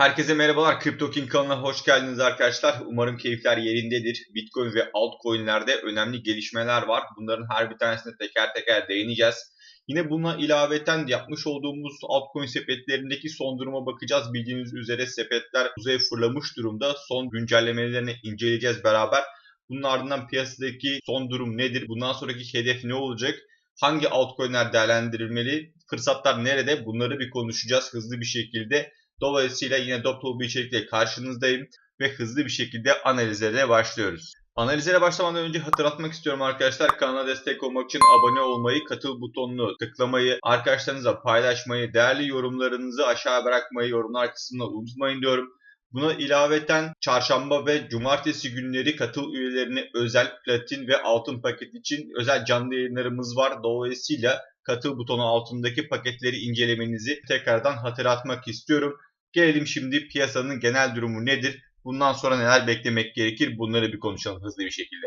Herkese merhabalar. Crypto King kanalına hoş geldiniz arkadaşlar. Umarım keyifler yerindedir. Bitcoin ve altcoin'lerde önemli gelişmeler var. Bunların her bir tanesine teker teker değineceğiz. Yine buna ilaveten yapmış olduğumuz altcoin sepetlerindeki son duruma bakacağız. Bildiğiniz üzere sepetler uzaya fırlamış durumda. Son güncellemelerini inceleyeceğiz beraber. Bunun ardından piyasadaki son durum nedir? Bundan sonraki hedef ne olacak? Hangi altcoin'ler değerlendirilmeli? Fırsatlar nerede? Bunları bir konuşacağız hızlı bir şekilde. Dolayısıyla yine dop bir içerikle karşınızdayım ve hızlı bir şekilde analizlere başlıyoruz. Analizlere başlamadan önce hatırlatmak istiyorum arkadaşlar. Kanala destek olmak için abone olmayı, katıl butonunu tıklamayı, arkadaşlarınıza paylaşmayı, değerli yorumlarınızı aşağı bırakmayı yorumlar kısmına unutmayın diyorum. Buna ilaveten çarşamba ve cumartesi günleri katıl üyelerine özel platin ve altın paket için özel canlı yayınlarımız var. Dolayısıyla katıl butonu altındaki paketleri incelemenizi tekrardan hatırlatmak istiyorum. Gelelim şimdi piyasanın genel durumu nedir? Bundan sonra neler beklemek gerekir? Bunları bir konuşalım hızlı bir şekilde.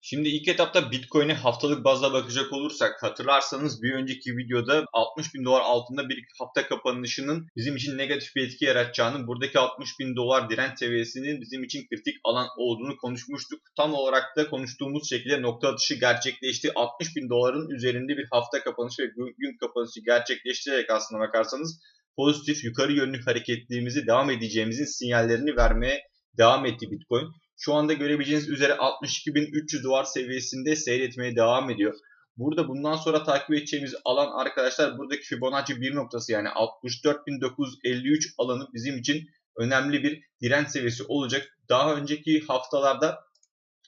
Şimdi ilk etapta Bitcoin'e haftalık bazda bakacak olursak hatırlarsanız bir önceki videoda 60 bin dolar altında bir hafta kapanışının bizim için negatif bir etki yaratacağını, buradaki 60 bin dolar direnç seviyesinin bizim için kritik alan olduğunu konuşmuştuk. Tam olarak da konuştuğumuz şekilde nokta atışı gerçekleşti. 60 bin doların üzerinde bir hafta kapanışı ve gün kapanışı gerçekleştirerek aslına bakarsanız pozitif yukarı yönlü hareketliğimizi devam edeceğimizin sinyallerini vermeye devam etti Bitcoin. Şu anda görebileceğiniz üzere 62.300 dolar seviyesinde seyretmeye devam ediyor. Burada bundan sonra takip edeceğimiz alan arkadaşlar buradaki Fibonacci 1 noktası yani 64.953 alanı bizim için önemli bir direnç seviyesi olacak. Daha önceki haftalarda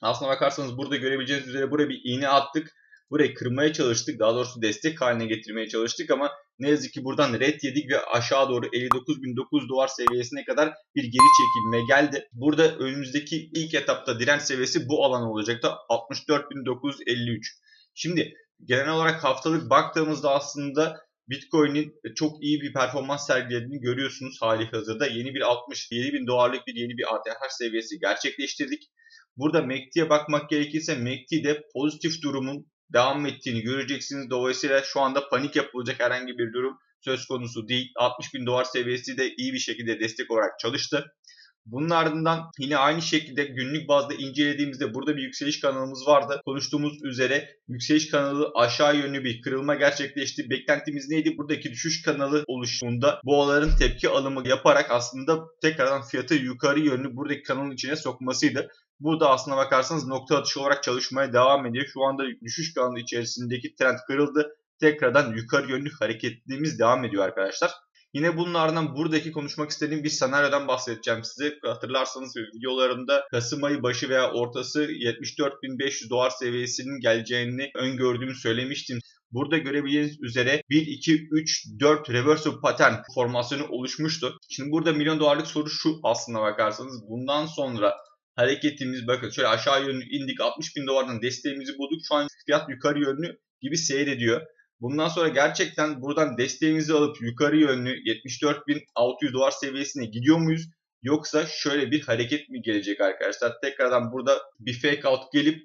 aslına bakarsanız burada görebileceğiniz üzere buraya bir iğne attık. Burayı kırmaya çalıştık. Daha doğrusu destek haline getirmeye çalıştık ama ne yazık ki buradan red yedik ve aşağı doğru 59.900 dolar seviyesine kadar bir geri çekilme geldi. Burada önümüzdeki ilk etapta direnç seviyesi bu alan olacaktı. 64.953. Şimdi genel olarak haftalık baktığımızda aslında Bitcoin'in çok iyi bir performans sergilediğini görüyorsunuz hali hazırda. Yeni bir 67 bin dolarlık bir yeni bir ATH seviyesi gerçekleştirdik. Burada MACD'ye bakmak gerekirse MACD'de pozitif durumun devam ettiğini göreceksiniz. Dolayısıyla şu anda panik yapılacak herhangi bir durum söz konusu değil. 60 bin dolar seviyesi de iyi bir şekilde destek olarak çalıştı. Bunun ardından yine aynı şekilde günlük bazda incelediğimizde burada bir yükseliş kanalımız vardı. Konuştuğumuz üzere yükseliş kanalı aşağı yönlü bir kırılma gerçekleşti. Beklentimiz neydi? Buradaki düşüş kanalı oluştuğunda boğaların tepki alımı yaparak aslında tekrardan fiyatı yukarı yönlü buradaki kanalın içine sokmasıydı. Burada aslına bakarsanız nokta atışı olarak çalışmaya devam ediyor. Şu anda düşüş kanalı içerisindeki trend kırıldı. Tekrardan yukarı yönlü hareketliğimiz devam ediyor arkadaşlar. Yine bunun ardından buradaki konuşmak istediğim bir senaryodan bahsedeceğim size. Hatırlarsanız videolarımda Kasım ayı başı veya ortası 74.500 dolar seviyesinin geleceğini öngördüğümü söylemiştim. Burada görebileceğiniz üzere 1, 2, 3, 4 reversal pattern formasyonu oluşmuştu. Şimdi burada milyon dolarlık soru şu aslına bakarsanız. Bundan sonra hareketimiz bakın şöyle aşağı yönlü indik 60 bin dolardan desteğimizi bulduk. Şu an fiyat yukarı yönlü gibi seyrediyor. Bundan sonra gerçekten buradan desteğimizi alıp yukarı yönlü 74.600 dolar seviyesine gidiyor muyuz? Yoksa şöyle bir hareket mi gelecek arkadaşlar? Tekrardan burada bir fake out gelip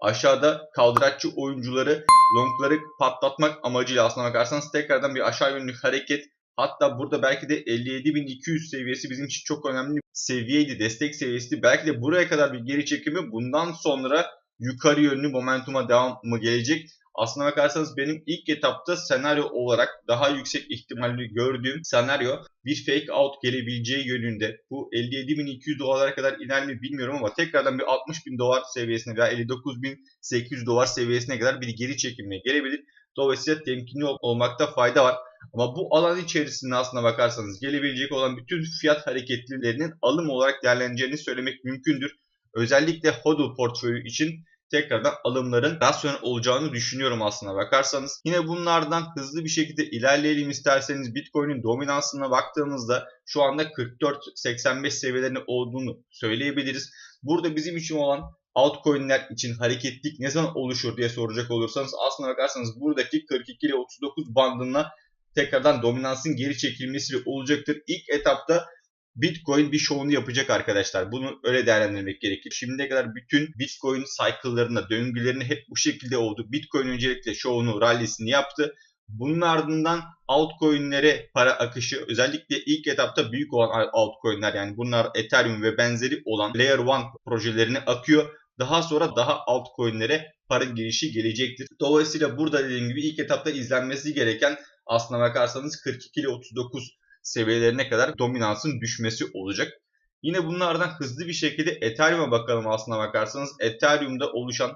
aşağıda kaldıraççı oyuncuları longları patlatmak amacıyla aslına bakarsanız tekrardan bir aşağı yönlü hareket Hatta burada belki de 57.200 seviyesi bizim için çok önemli bir seviyeydi, destek seviyesi. Belki de buraya kadar bir geri çekimi bundan sonra yukarı yönlü momentuma devam mı gelecek? Aslına bakarsanız benim ilk etapta senaryo olarak daha yüksek ihtimalli gördüğüm senaryo bir fake out gelebileceği yönünde. Bu 57.200 dolara kadar iner mi bilmiyorum ama tekrardan bir 60.000 dolar seviyesine veya 59.800 dolar seviyesine kadar bir geri çekilmeye gelebilir. Dolayısıyla temkinli olmakta fayda var. Ama bu alan içerisinde aslına bakarsanız gelebilecek olan bütün fiyat hareketlilerinin alım olarak değerleneceğini söylemek mümkündür. Özellikle HODL portföyü için tekrardan alımların rasyonel olacağını düşünüyorum aslına bakarsanız. Yine bunlardan hızlı bir şekilde ilerleyelim isterseniz Bitcoin'in dominansına baktığımızda şu anda 44-85 seviyelerinde olduğunu söyleyebiliriz. Burada bizim için olan altcoin'ler için hareketlik ne zaman oluşur diye soracak olursanız aslına bakarsanız buradaki 42 ile 39 bandına tekrardan dominansın geri çekilmesi olacaktır. İlk etapta Bitcoin bir şovunu yapacak arkadaşlar. Bunu öyle değerlendirmek gerekir. Şimdiye kadar bütün Bitcoin cycle'larında, döngülerini hep bu şekilde oldu. Bitcoin öncelikle şovunu, rallisini yaptı. Bunun ardından altcoin'lere para akışı özellikle ilk etapta büyük olan altcoin'ler yani bunlar Ethereum ve benzeri olan Layer 1 projelerine akıyor. Daha sonra daha altcoin'lere para girişi gelecektir. Dolayısıyla burada dediğim gibi ilk etapta izlenmesi gereken aslına bakarsanız 42 ile 39 seviyelerine kadar dominansın düşmesi olacak. Yine bunlardan hızlı bir şekilde Ethereum'a bakalım aslına bakarsanız. Ethereum'da oluşan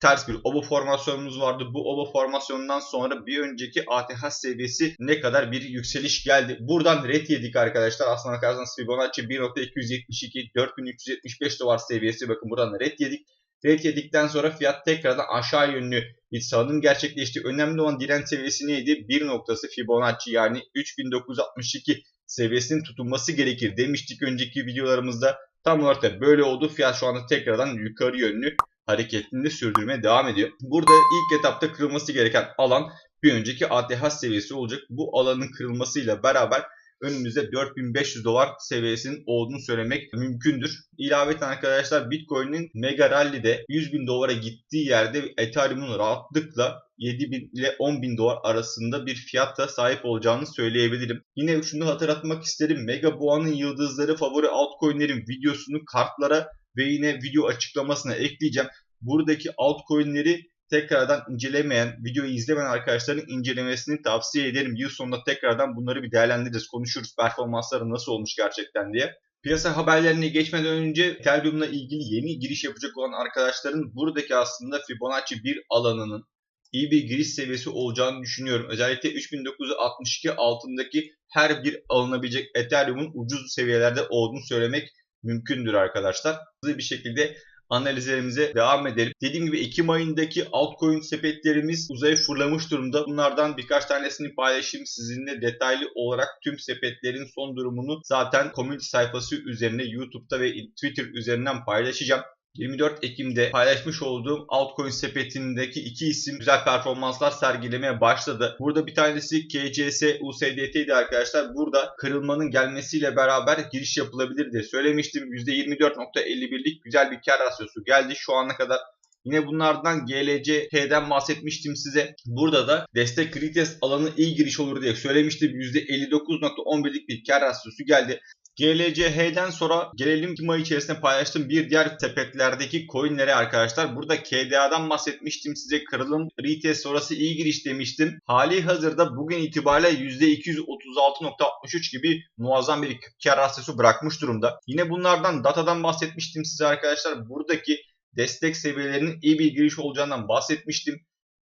ters bir oba formasyonumuz vardı. Bu oba formasyonundan sonra bir önceki ATH seviyesi ne kadar bir yükseliş geldi. Buradan red yedik arkadaşlar. Aslına bakarsanız Fibonacci 1.272 4375 dolar seviyesi. Bakın buradan red yedik. Red yedikten sonra fiyat tekrardan aşağı yönlü bir salınım gerçekleşti. Önemli olan direnç seviyesi neydi? Bir noktası Fibonacci yani 3962 seviyesinin tutunması gerekir demiştik önceki videolarımızda. Tam olarak da böyle oldu. Fiyat şu anda tekrardan yukarı yönlü hareketini sürdürmeye devam ediyor. Burada ilk etapta kırılması gereken alan bir önceki ATH seviyesi olacak. Bu alanın kırılmasıyla beraber önümüzde 4500 dolar seviyesinin olduğunu söylemek mümkündür. İlaveten arkadaşlar Bitcoin'in Mega Rally'de 100 bin dolara gittiği yerde Ethereum'un rahatlıkla 7 bin ile 10 bin dolar arasında bir fiyatta sahip olacağını söyleyebilirim. Yine şunu hatırlatmak isterim. Mega Boğa'nın yıldızları favori altcoin'lerin videosunu kartlara ve yine video açıklamasına ekleyeceğim. Buradaki altcoin'leri tekrardan incelemeyen, videoyu izlemeyen arkadaşların incelemesini tavsiye ederim. Yıl sonunda tekrardan bunları bir değerlendiririz, konuşuruz. Performansları nasıl olmuş gerçekten diye. Piyasa haberlerine geçmeden önce Ethereum'la ilgili yeni giriş yapacak olan arkadaşların buradaki aslında Fibonacci 1 alanının iyi bir giriş seviyesi olacağını düşünüyorum. Özellikle 3962 altındaki her bir alınabilecek Ethereum'un ucuz seviyelerde olduğunu söylemek mümkündür arkadaşlar. Hızlı bir şekilde analizlerimize devam edelim. Dediğim gibi Ekim ayındaki altcoin sepetlerimiz uzaya fırlamış durumda. Bunlardan birkaç tanesini paylaşayım sizinle detaylı olarak tüm sepetlerin son durumunu zaten community sayfası üzerine YouTube'da ve Twitter üzerinden paylaşacağım. 24 Ekim'de paylaşmış olduğum altcoin sepetindeki iki isim güzel performanslar sergilemeye başladı. Burada bir tanesi KCS USDT'ydi arkadaşlar. Burada kırılmanın gelmesiyle beraber giriş yapılabilir diye söylemiştim. %24.51'lik güzel bir kar rasyosu geldi. Şu ana kadar Yine bunlardan GLC'den bahsetmiştim size. Burada da destek retest alanı iyi giriş olur diye söylemiştim. %59.11'lik bir kar rasyosu geldi. GLCH'den sonra gelelim Ekim ayı içerisinde paylaştığım bir diğer sepetlerdeki coinlere arkadaşlar. Burada KDA'dan bahsetmiştim size. Kırılım retest sonrası iyi giriş demiştim. Hali hazırda bugün itibariyle %236.63 gibi muazzam bir kar rasyosu bırakmış durumda. Yine bunlardan datadan bahsetmiştim size arkadaşlar. Buradaki destek seviyelerinin iyi bir giriş olacağından bahsetmiştim.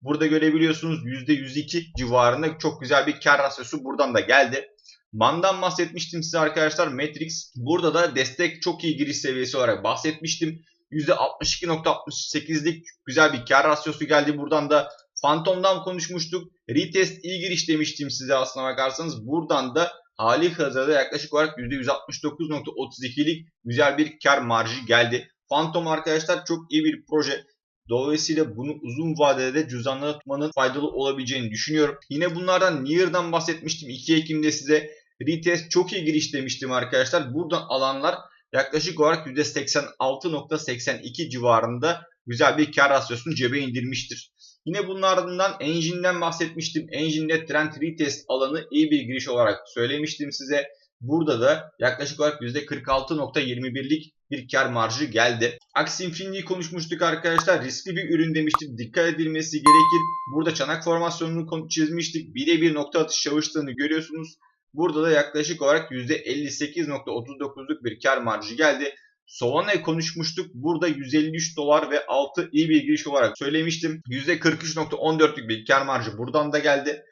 Burada görebiliyorsunuz %102 civarında çok güzel bir kar rasyosu buradan da geldi. Mandan bahsetmiştim size arkadaşlar. Matrix burada da destek çok iyi giriş seviyesi olarak bahsetmiştim. %62.68'lik güzel bir kar rasyosu geldi. Buradan da Phantom'dan konuşmuştuk. Retest iyi giriş demiştim size aslına bakarsanız. Buradan da hali hazırda yaklaşık olarak %169.32'lik güzel bir kar marjı geldi. Phantom arkadaşlar çok iyi bir proje. Dolayısıyla bunu uzun vadede cüzdanlara tutmanın faydalı olabileceğini düşünüyorum. Yine bunlardan Near'dan bahsetmiştim 2 Ekim'de size. Retest çok iyi giriş demiştim arkadaşlar. Buradan alanlar yaklaşık olarak %86.82 civarında güzel bir kar rasyosunu cebe indirmiştir. Yine bunlardan Engine'den bahsetmiştim. Engine'de trend retest alanı iyi bir giriş olarak söylemiştim size. Burada da yaklaşık olarak %46.21'lik bir kar marjı geldi. Aksi konuşmuştuk arkadaşlar. Riskli bir ürün demiştik. Dikkat edilmesi gerekir. Burada çanak formasyonunu çizmiştik. Birebir nokta atış çalıştığını görüyorsunuz. Burada da yaklaşık olarak %58.39'luk bir kar marjı geldi. Solana'yı konuşmuştuk. Burada 153 dolar ve altı iyi bir giriş olarak söylemiştim. %43.14'lük bir kar marjı buradan da geldi.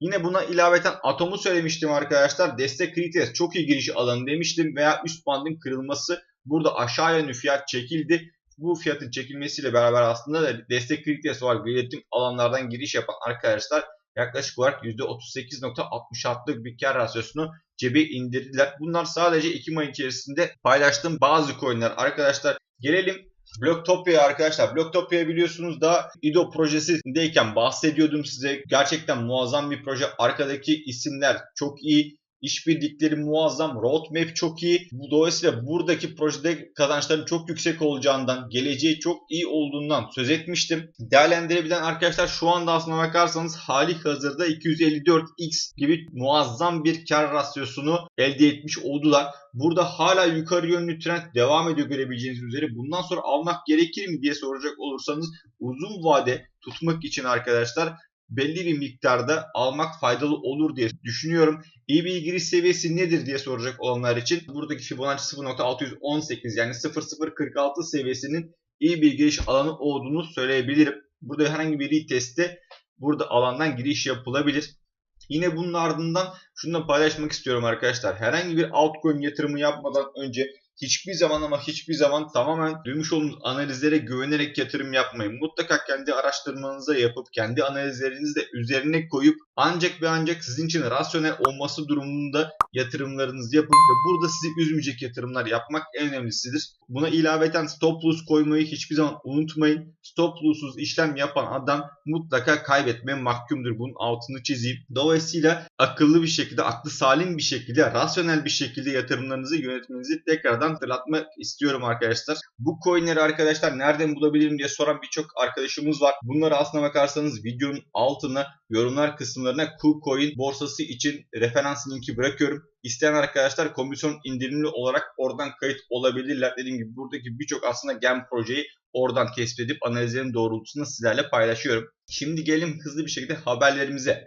Yine buna ilaveten Atom'u söylemiştim arkadaşlar. Destek krites çok iyi giriş alanı demiştim veya üst bandın kırılması burada aşağı yönlü fiyat çekildi. Bu fiyatın çekilmesiyle beraber aslında da destek krites var. Belirttiğim alanlardan giriş yapan arkadaşlar yaklaşık olarak %38.66'lık bir kar rasyosunu cebe indirdiler. Bunlar sadece Ekim ayı içerisinde paylaştığım bazı coinler. Arkadaşlar gelelim Blocktopia arkadaşlar. Blocktopia biliyorsunuz da IDO projesindeyken bahsediyordum size. Gerçekten muazzam bir proje. Arkadaki isimler çok iyi. İşbirlikleri muazzam. Roadmap çok iyi. Bu dolayısıyla buradaki projede kazançların çok yüksek olacağından, geleceği çok iyi olduğundan söz etmiştim. Değerlendirebilen arkadaşlar şu anda aslına bakarsanız hali hazırda 254x gibi muazzam bir kar rasyosunu elde etmiş oldular. Burada hala yukarı yönlü trend devam ediyor görebileceğiniz üzere. Bundan sonra almak gerekir mi diye soracak olursanız uzun vade tutmak için arkadaşlar belli bir miktarda almak faydalı olur diye düşünüyorum. İyi bir giriş seviyesi nedir diye soracak olanlar için buradaki Fibonacci 0.618 yani 0046 seviyesinin iyi bir giriş alanı olduğunu söyleyebilirim. Burada herhangi bir retestte burada alandan giriş yapılabilir. Yine bunun ardından şunu da paylaşmak istiyorum arkadaşlar. Herhangi bir altcoin yatırımı yapmadan önce hiçbir zaman ama hiçbir zaman tamamen duymuş olduğunuz analizlere güvenerek yatırım yapmayın. Mutlaka kendi araştırmanızı yapıp kendi analizlerinizi de üzerine koyup ancak ve ancak sizin için rasyonel olması durumunda yatırımlarınızı yapın ve burada sizi üzmeyecek yatırımlar yapmak en önemlisidir. Buna ilaveten stop loss koymayı hiçbir zaman unutmayın. Stop loss'uz işlem yapan adam mutlaka kaybetmeye mahkumdur. Bunun altını çizeyim. Dolayısıyla akıllı bir şekilde, aklı salim bir şekilde, rasyonel bir şekilde yatırımlarınızı yönetmenizi tekrardan hatırlatmak istiyorum arkadaşlar. Bu coinleri arkadaşlar nereden bulabilirim diye soran birçok arkadaşımız var. Bunları aslına bakarsanız videonun altına yorumlar kısımlarına KuCoin borsası için referans linki bırakıyorum. İsteyen arkadaşlar komisyon indirimli olarak oradan kayıt olabilirler. Dediğim gibi buradaki birçok aslında gem projeyi oradan tespit edip analizlerin doğrultusunda sizlerle paylaşıyorum. Şimdi gelin hızlı bir şekilde haberlerimize.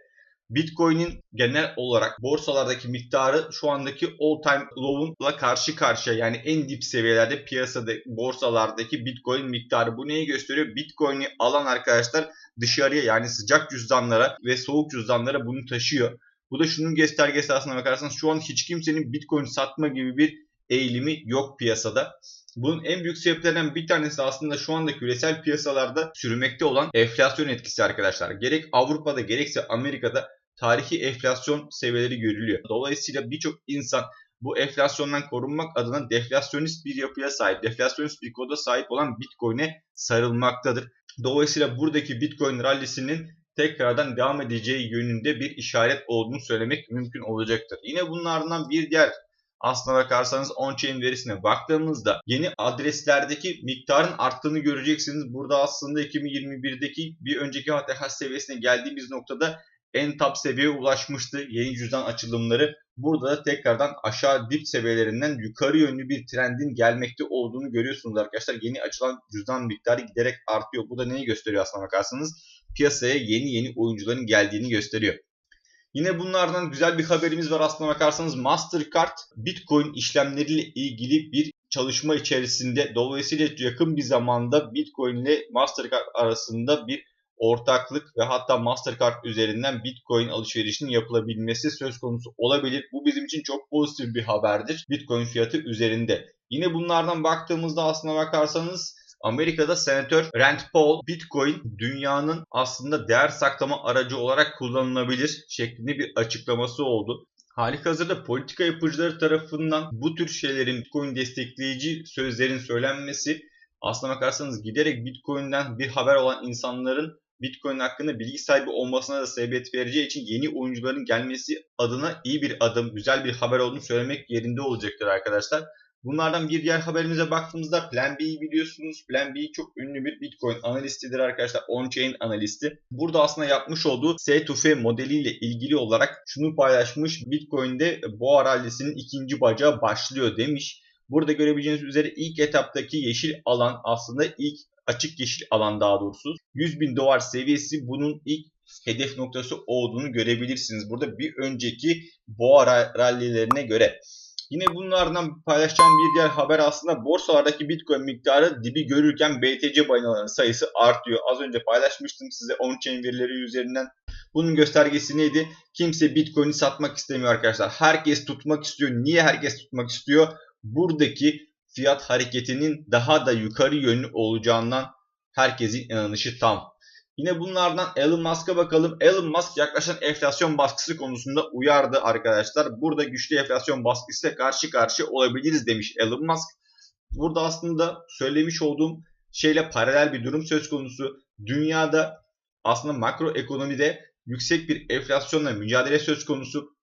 Bitcoin'in genel olarak borsalardaki miktarı şu andaki all time low'unla karşı karşıya yani en dip seviyelerde piyasada borsalardaki Bitcoin miktarı bu neyi gösteriyor? Bitcoin'i alan arkadaşlar dışarıya yani sıcak cüzdanlara ve soğuk cüzdanlara bunu taşıyor. Bu da şunun göstergesi aslına bakarsanız şu an hiç kimsenin Bitcoin satma gibi bir eğilimi yok piyasada. Bunun en büyük sebeplerinden bir tanesi aslında şu anda küresel piyasalarda sürmekte olan enflasyon etkisi arkadaşlar. Gerek Avrupa'da gerekse Amerika'da tarihi enflasyon seviyeleri görülüyor. Dolayısıyla birçok insan bu enflasyondan korunmak adına deflasyonist bir yapıya sahip, deflasyonist bir koda sahip olan Bitcoin'e sarılmaktadır. Dolayısıyla buradaki Bitcoin rallisinin tekrardan devam edeceği yönünde bir işaret olduğunu söylemek mümkün olacaktır. Yine bunlardan bir diğer aslına bakarsanız on-chain verisine baktığımızda yeni adreslerdeki miktarın arttığını göreceksiniz. Burada aslında 2021'deki bir önceki ATH seviyesine geldiğimiz noktada en top seviyeye ulaşmıştı yeni cüzdan açılımları. Burada da tekrardan aşağı dip seviyelerinden yukarı yönlü bir trendin gelmekte olduğunu görüyorsunuz arkadaşlar. Yeni açılan cüzdan miktarı giderek artıyor. Bu da neyi gösteriyor aslına bakarsanız? Piyasaya yeni yeni oyuncuların geldiğini gösteriyor. Yine bunlardan güzel bir haberimiz var aslına bakarsanız Mastercard Bitcoin işlemleriyle ilgili bir çalışma içerisinde dolayısıyla yakın bir zamanda Bitcoin ile Mastercard arasında bir ortaklık ve hatta Mastercard üzerinden Bitcoin alışverişinin yapılabilmesi söz konusu olabilir. Bu bizim için çok pozitif bir haberdir Bitcoin fiyatı üzerinde. Yine bunlardan baktığımızda aslına bakarsanız Amerika'da Senatör Rand Paul Bitcoin dünyanın aslında değer saklama aracı olarak kullanılabilir şeklinde bir açıklaması oldu. Hali hazırda politika yapıcıları tarafından bu tür şeylerin Bitcoin destekleyici sözlerin söylenmesi aslına bakarsanız giderek Bitcoin'den bir haber olan insanların Bitcoin hakkında bilgi sahibi olmasına da sebebiyet vereceği için yeni oyuncuların gelmesi adına iyi bir adım, güzel bir haber olduğunu söylemek yerinde olacaktır arkadaşlar. Bunlardan bir diğer haberimize baktığımızda Plan B'yi biliyorsunuz. Plan B çok ünlü bir Bitcoin analistidir arkadaşlar. On-chain analisti. Burada aslında yapmış olduğu S2F modeliyle ilgili olarak şunu paylaşmış. Bitcoin'de boğa rallisinin ikinci bacağı başlıyor demiş. Burada görebileceğiniz üzere ilk etaptaki yeşil alan aslında ilk açık yeşil alan daha doğrusu 100 bin dolar seviyesi bunun ilk hedef noktası olduğunu görebilirsiniz. Burada bir önceki boğa rallilerine göre. Yine bunlardan paylaşacağım bir diğer haber aslında borsalardaki Bitcoin miktarı dibi görürken BTC balinalarının sayısı artıyor. Az önce paylaşmıştım size on-chain verileri üzerinden. Bunun göstergesi neydi? Kimse Bitcoin'i satmak istemiyor arkadaşlar. Herkes tutmak istiyor. Niye herkes tutmak istiyor? Buradaki fiyat hareketinin daha da yukarı yönlü olacağından herkesin inanışı tam. Yine bunlardan Elon Musk'a bakalım. Elon Musk yaklaşan enflasyon baskısı konusunda uyardı arkadaşlar. Burada güçlü enflasyon baskısıyla karşı karşı olabiliriz demiş Elon Musk. Burada aslında söylemiş olduğum şeyle paralel bir durum söz konusu. Dünyada aslında makro ekonomide yüksek bir enflasyonla mücadele söz konusu.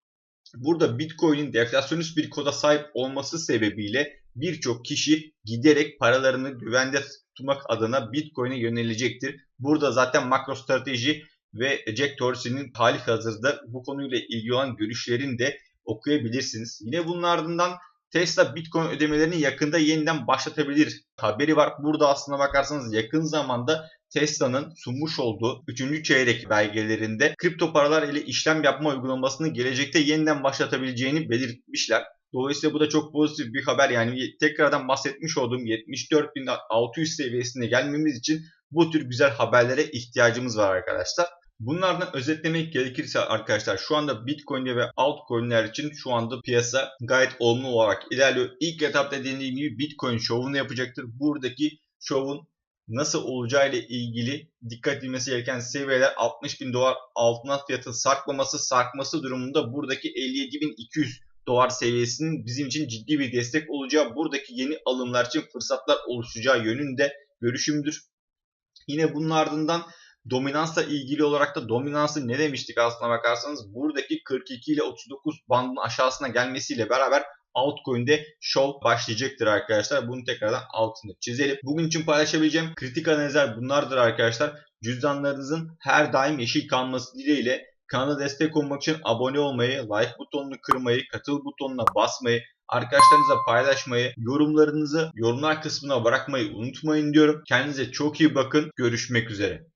Burada Bitcoin'in deflasyonist bir koda sahip olması sebebiyle birçok kişi giderek paralarını güvende tutmak adına Bitcoin'e yönelecektir. Burada zaten makro strateji ve Jack Dorsey'nin hali hazırda bu konuyla ilgili olan görüşlerini de okuyabilirsiniz. Yine bunun ardından Tesla Bitcoin ödemelerini yakında yeniden başlatabilir haberi var. Burada aslına bakarsanız yakın zamanda Tesla'nın sunmuş olduğu 3. çeyrek belgelerinde kripto paralar ile işlem yapma uygulamasını gelecekte yeniden başlatabileceğini belirtmişler. Dolayısıyla bu da çok pozitif bir haber. Yani tekrardan bahsetmiş olduğum 74.600 seviyesine gelmemiz için bu tür güzel haberlere ihtiyacımız var arkadaşlar. Bunlardan özetlemek gerekirse arkadaşlar şu anda Bitcoin'de ve altcoin'ler için şu anda piyasa gayet olumlu olarak ilerliyor. İlk etapta dediğim gibi Bitcoin şovunu yapacaktır. Buradaki şovun nasıl olacağı ile ilgili dikkat edilmesi gereken seviyeler 60 bin dolar altına fiyatın sarkmaması sarkması durumunda buradaki 57.200 dolar seviyesinin bizim için ciddi bir destek olacağı buradaki yeni alımlar için fırsatlar oluşacağı yönünde görüşümdür. Yine bunun ardından dominansla ilgili olarak da dominansı ne demiştik aslına bakarsanız buradaki 42 ile 39 bandın aşağısına gelmesiyle beraber altcoin'de show başlayacaktır arkadaşlar. Bunu tekrardan altını çizelim. Bugün için paylaşabileceğim kritik analizler bunlardır arkadaşlar. Cüzdanlarınızın her daim yeşil kalması dileğiyle kanala destek olmak için abone olmayı, like butonunu kırmayı, katıl butonuna basmayı, arkadaşlarınıza paylaşmayı, yorumlarınızı yorumlar kısmına bırakmayı unutmayın diyorum. Kendinize çok iyi bakın. Görüşmek üzere.